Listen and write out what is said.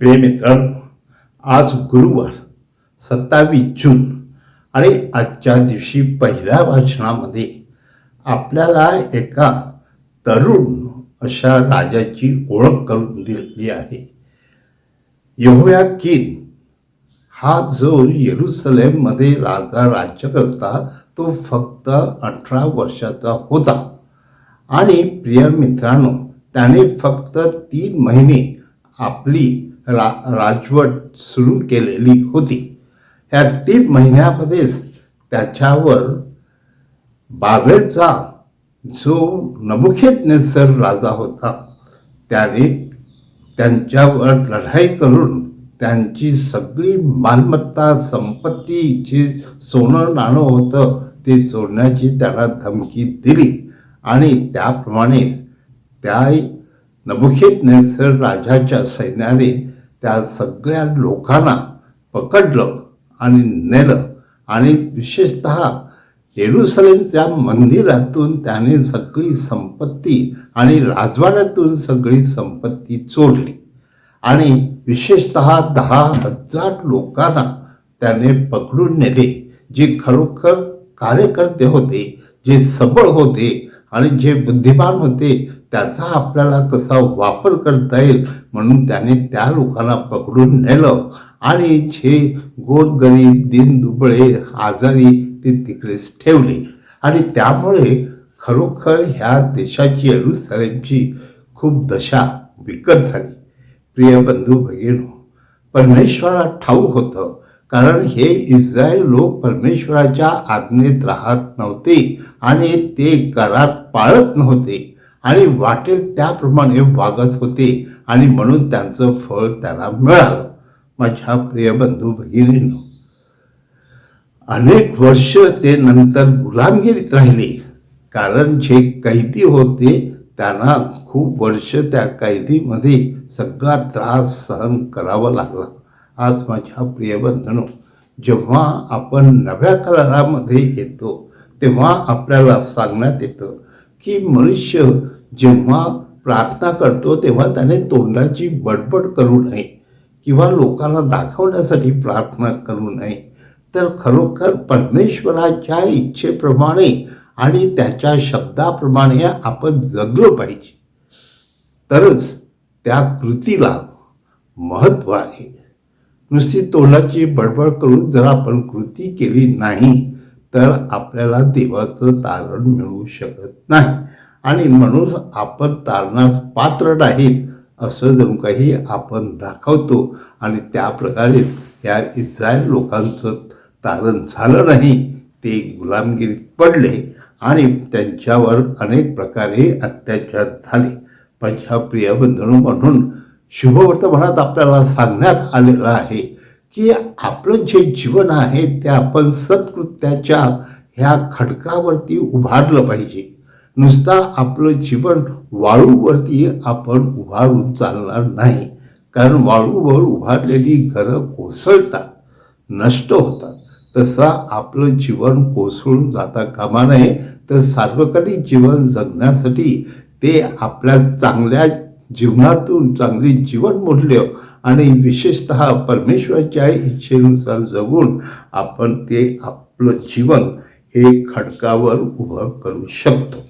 प्रिय मित्रांनो आज गुरुवार सत्तावीस जून आणि आजच्या दिवशी पहिल्या भाषणामध्ये आपल्याला एका तरुण अशा राजाची ओळख करून दिलेली आहे. यहोया किन हा जो येरुसलेममध्ये राजा राज्य करता तो फक्त अठरा वर्षाचा होता. आणि प्रिय मित्रांनो त्याने फक्त तीन महिने आपली रा राजवट सुरू केलेली होती. ह्या तीन महिन्यामध्येच त्याच्यावर बाबेचा जो नबुखेत नेसर राजा होता त्याने त्यांच्यावर लढाई करून त्यांची सगळी मालमत्ता संपत्ती जे सोनं नाणं होतं ते चोरण्याची त्याला धमकी दिली. आणि त्याप्रमाणे त्या नबुखेत नेसर राजाच्या सैन्याने त्या सगळ्या लोकांना पकडलं आणि नेलं. आणि विशेषतः येरुसलेमच्या मंदिरातून त्याने सगळी संपत्ती आणि राजवाड्यातून सगळी संपत्ती चोरली. आणि विशेषतः दहा हजार लोकांना त्याने पकडून नेले जे खरोखर कार्यकर्ते होते जे सबळ होते आणि जे बुद्धिमान होते त्याचा आपल्याला कसा वापर करता येईल म्हणून त्याने त्या लोकांना पकडून नेलं. आणि जे गोरगरीब दिन दुबळे आजारी ते तिकडेच ठेवले. आणि त्यामुळे खरोखर ह्या देशाची येरुसलेमची खूप दशा बिकट झाली. प्रिय बंधू भगिनो परमेश्वरा ठाऊक होतं. कारण हे इस्रायल लोक परमेश्वराच्या आज्ञेत राहत नव्हते आणि ते करार पाळत नव्हते. आणि वाटेल त्याप्रमाणे वागत होते. आणि म्हणून त्यांचं फळ त्यांना मिळालं. माझ्या प्रिय बंधू भगिनीनं अनेक वर्ष ते नंतर गुलामगिरीत राहिले. कारण जे कैदी होते त्यांना खूप वर्ष त्या कैदीमध्ये सगळा त्रास सहन करावा लागला. आज माझ्या प्रिय बंधनो जेव्हा आपण नव्या करारामध्ये येतो तेव्हा आपल्याला सांगण्यात येतं की मनुष्य जेव्हा प्रार्थना करतो तेव्हा त्याने तोंडाची बडबड करू नये किंवा लोकांना दाखवण्यासाठी प्रार्थना करू नये. तर खरोखर परमेश्वराच्या इच्छेप्रमाणे आणि त्याच्या शब्दाप्रमाणे आपण जगलं पाहिजे तरच त्या कृतीला महत्त्व आहे. नुसती तोंडाची बडबड करून जर आपण कृती केली नाही तर आपल्याला देवाचं तारण मिळू शकत नाही. आणि म्हणून आपण तारणास पात्र नाहीत असं जणू काही आपण दाखवतो. आणि त्या प्रकारेच या इस्रायल लोकांचं तारण झालं नाही ते गुलामगिरीत पडले आणि त्यांच्यावर अनेक प्रकारे अत्याचार झाले. माझ्या प्रिय बंधू म्हणून शुभवर्तमानात आपल्याला सांगण्यात आलेलं आहे की आपलं जे जीवन आहे ते आपण सत्कृत्याच्या ह्या खडकावरती उभारलं पाहिजे. नुसता आपलं जीवन वाळूवरती आपण उभारून चालणार नाही. कारण वाळूवर उभारलेली घरं कोसळतात नष्ट होतात. तसं आपलं जीवन कोसळून जाता कामा नये. तर सार्वकालिक जीवन जगण्यासाठी ते आपल्या चांगल्या जीवनातून चांगली जीवन मूल्य आणि विशेषत परमेश्वराच्या इच्छेनुसार जगून आपण ते आपलं जीवन हे खडकावर उभं करू शकतो.